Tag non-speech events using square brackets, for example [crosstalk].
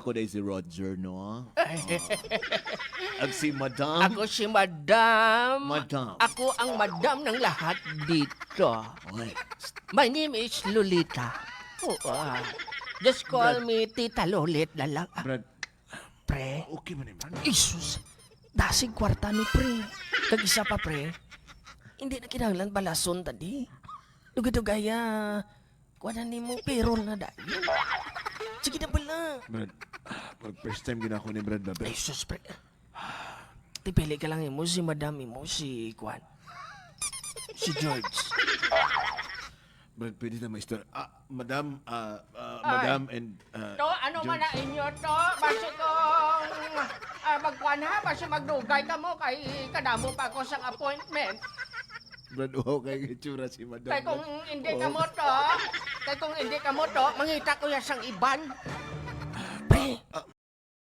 Ako na si Roger, no? [laughs] Ang si Madam. Ako si Madam. Madam. Ako ang Madam ng lahat dito. Oy, My name is Lolita. Oh, ah. Just call me Tita Lolit na lang. Ah, Brad, pre. okay man naman. Isus. Dasig kwarta ni pre. Kag isa pa pre. Hindi na kinahanglan balason tadi. Lugi gaya. Kuha na ni mo payroll na dahil. Sige na pala. Brad, pag first time gina ako ni Brad ba, Ay, sus, pre. Tipili ka lang mo si Madam mo, si Kwan. Si George. Brad, pwede na may story. Ah, Madam, ah, ah, Madam and... ah, To, ano man George. na inyo to? Basi kong uh, magkuhan ha, basi magdugay ka mo kay kadamo pa ako sa appointment. Brad, wow, kay itsura si Madam. Kay kung hindi ka mo to, kay kung hindi ka mo to, mangita ko yan sang iban.